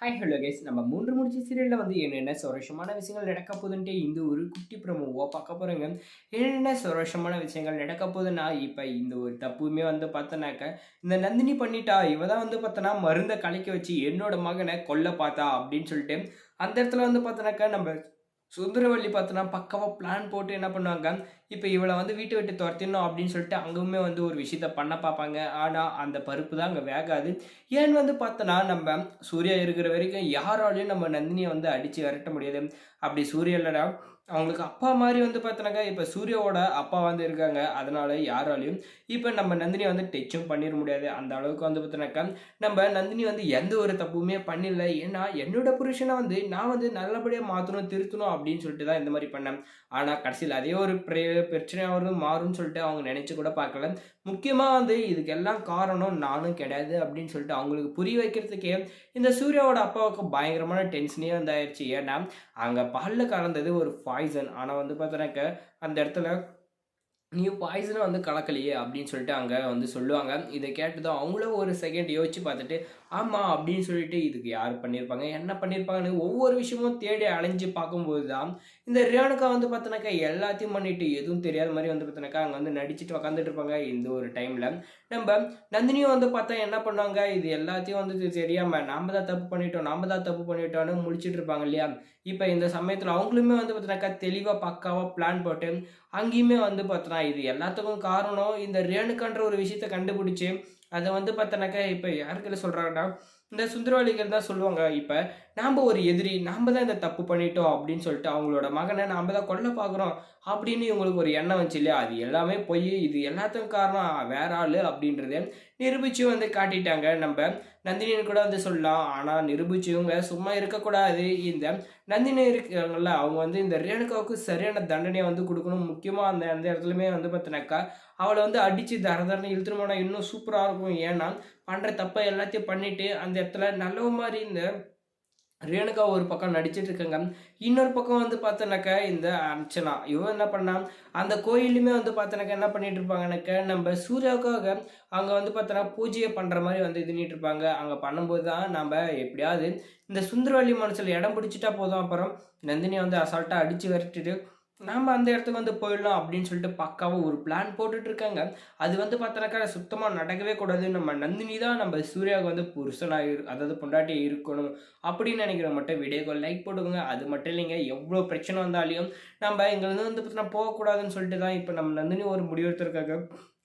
Hi hello guys நம்ம மூன்று முடிச்சு சீரியலில் வந்து என்னென்ன சுரேஷமான விஷயங்கள் நடக்க போகுதுன்ட்டு இந்த ஒரு குட்டி ப்ரமோவோ பார்க்க போகிறேங்க என்னென்ன சுரேஷமான விஷயங்கள் நடக்க போகுதுன்னா இப்போ இந்த ஒரு தப்புமே வந்து பார்த்தோன்னாக்க இந்த நந்தினி பண்ணிட்டா இவ தான் வந்து பார்த்தோன்னா மருந்தை கலைக்க வச்சு என்னோட மகனை கொல்ல பார்த்தா அப்படின்னு சொல்லிட்டு அந்த இடத்துல வந்து பார்த்தோன்னாக்கா நம்ம சுந்தரவள்ளி பார்த்தோன்னா பக்காவாக பிளான் போட்டு என்ன பண்ணுவாங்க? இப்போ இவளை வந்து வீட்டை விட்டு துரத்திடணும் அப்படின்னு சொல்லிட்டு அங்கேயுமே வந்து ஒரு விஷயத்த பண்ண பார்ப்பாங்க. ஆனால் அந்த பருப்பு தான் அங்கே வேகாது. ஏன்னு வந்து பார்த்தோன்னா நம்ம சூர்யா இருக்கிற வரைக்கும் யாராலையும் நம்ம நந்தினியை வந்து அடித்து விரட்ட முடியாது. அப்படி சூரியலடா அவங்களுக்கு அப்பா மாதிரி வந்து பார்த்தோன்னாக்கா இப்போ சூர்யாவோட அப்பா வந்து இருக்காங்க. அதனால யாராலையும் இப்போ நம்ம நந்தினியை வந்து டச்சும் பண்ணிட முடியாது. அந்த அளவுக்கு வந்து பார்த்தோன்னாக்கா நம்ம நந்தினி வந்து எந்த ஒரு தப்புமே பண்ணிடல. ஏன்னா என்னோட புருஷனை வந்து நான் வந்து நல்லபடியாக மாற்றணும் திருத்தணும் அப்படின்னு சொல்லிட்டு தான் இந்த மாதிரி பண்ணேன். ஆனால் கடைசியில் அதே ஒரு பிரே பிரச்சனையாக வரும் மாறும்னு சொல்லிட்டு அவங்க நினச்சி கூட பார்க்கல. முக்கியமாக வந்து இதுக்கெல்லாம் காரணம் நானும் கிடையாது அப்படின்னு சொல்லிட்டு அவங்களுக்கு புரிய வைக்கிறதுக்கே இந்த சூர்யாவோட அப்பாவுக்கு பயங்கரமான டென்ஷனே வந்து ஆயிடுச்சு ஏன்னா அங்கே பாலில் கலந்தது ஒரு பாய்சன் ஆனால் வந்து பார்த்தோன்னாக்க அந்த இடத்துல நீ பாய்சனை வந்து கலக்கலையே அப்படின்னு சொல்லிட்டு அங்கே வந்து சொல்லுவாங்க. இதை கேட்டதும் அவங்களும் ஒரு செகண்ட் யோசிச்சு பார்த்துட்டு ஆமாம் அப்படின்னு சொல்லிட்டு இதுக்கு யார் பண்ணியிருப்பாங்க என்ன பண்ணியிருப்பாங்கன்னு ஒவ்வொரு விஷயமும் தேடி அலைஞ்சு பார்க்கும்போது தான் இந்த ரேணுகா வந்து பார்த்தோன்னாக்கா எல்லாத்தையும் பண்ணிட்டு எதுவும் தெரியாத மாதிரி வந்து பார்த்தோன்னாக்கா அங்கே வந்து நடிச்சுட்டு உக்காந்துட்டு இருப்பாங்க இந்த ஒரு டைமில் நம்ம நந்தினியும் வந்து பார்த்தா என்ன பண்ணுவாங்க? இது எல்லாத்தையும் வந்து தெரியாமல் நாம தான் தப்பு பண்ணிட்டோம் நாம தான் தப்பு பண்ணிட்டோம்னு முடிச்சிட்டு இருப்பாங்க இல்லையா? இப்போ இந்த சமயத்தில் அவங்களுமே வந்து பார்த்தோன்னாக்கா தெளிவாக பக்காவாக பிளான் போட்டு அங்கேயுமே வந்து பார்த்தோன்னா இது எல்லாத்துக்கும் காரணம் இந்த ரேணுக்கன்ற ஒரு விஷயத்த கண்டுபிடிச்சி அதை வந்து பார்த்தோன்னாக்கா இப்போ யாருக்கிட்ட சொல்கிறாங்கன்னா இந்த சுந்தரவாளிகள் தான் சொல்லுவாங்க இப்போ நாம் ஒரு எதிரி நாம் தான் இந்த தப்பு பண்ணிட்டோம் அப்படின்னு சொல்லிட்டு அவங்களோட மகனை நாம் தான் கொல்ல பார்க்குறோம் அப்படின்னு இவங்களுக்கு ஒரு எண்ணம் வந்துச்சு இல்லையா? அது எல்லாமே போய் இது எல்லாத்துக்கும் காரணம் வேற ஆள் அப்படின்றத நிரூபித்து வந்து காட்டிட்டாங்க. நம்ம நந்தினின்னு கூட வந்து சொல்லலாம். ஆனால் நிரூபிச்சவங்க சும்மா இருக்கக்கூடாது. இந்த நந்தினி இருக்காங்கல்ல அவங்க வந்து இந்த ரேணுகாவுக்கு சரியான தண்டனையை வந்து கொடுக்கணும். முக்கியமாக அந்த அந்த இடத்துலையுமே வந்து பார்த்தினாக்கா அவளை வந்து அடித்து தர தரன்னு இழுத்துட்டு போனால் இன்னும் சூப்பராக இருக்கும். ஏன்னா பண்ணுற தப்பை எல்லாத்தையும் பண்ணிவிட்டு அந்த இடத்துல நல்ல மாதிரி இந்த ரேணுகா ஒரு பக்கம் நடிச்சிட்டு இருக்காங்க. இன்னொரு பக்கம் வந்து பார்த்தோன்னாக்கா இந்த அர்ச்சனா. இவன் என்ன பண்ணா அந்த கோயிலுமே வந்து பார்த்தோன்னாக்கா என்ன பண்ணிட்டு இருப்பாங்கனாக்கா நம்ம சூர்யாவுக்காக அங்கே வந்து பார்த்தோன்னா பூஜையை பண்ணுற மாதிரி வந்து இது இருப்பாங்க. அங்கே பண்ணும்போது தான் நம்ம எப்படியாவது இந்த சுந்தரவள்ளி மனசில் இடம் பிடிச்சிட்டா போதும். அப்புறம் நந்தினியை வந்து அசால்ட்டாக அடித்து விரட்டிட்டு நாம் அந்த இடத்துக்கு வந்து போயிடலாம் அப்படின்னு சொல்லிட்டு பக்காவாக ஒரு பிளான் போட்டுட்டு இருக்காங்க. அது வந்து பார்த்தனாக்கா சுத்தமாக நடக்கவே கூடாது. நம்ம நந்தினி தான் நம்ம சூர்யாவுக்கு வந்து புருஷனாக இரு அதாவது பொண்டாட்டி இருக்கணும் அப்படின்னு நினைக்கிற மட்டும் வீடியோக்கு லைக் போட்டுக்கோங்க. அது மட்டும் இல்லைங்க எவ்வளோ பிரச்சனை வந்தாலையும் நம்ம இங்கேருந்து வந்து பார்த்தீங்கன்னா போகக்கூடாதுன்னு சொல்லிட்டு தான் இப்போ நம்ம நந்தினி ஒரு முடிவெடுத்திருக்காங்க.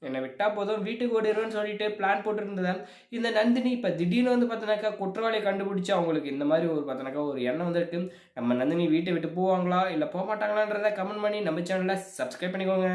என்னை விட்டால் போதும் வீட்டுக்கு ஓடிடுவேன்னு சொல்லிட்டு பிளான் போட்டுருந்ததால் இந்த நந்தினி இப்போ திடீர்னு வந்து பார்த்தோன்னாக்கா குற்றவாளியை கண்டுபிடிச்சி அவங்களுக்கு இந்த மாதிரி ஒரு பார்த்தோன்னாக்கா ஒரு எண்ணம் வந்துருக்கு. நம்ம நந்தினி வீட்டை விட்டு போவாங்களா? இல்லை போக மாட்டாங்களான்றதை கமெண்ட் பண்ணி நம்ம சேனலில் சப்ஸ்கிரைப் பண்ணிக்கோங்க.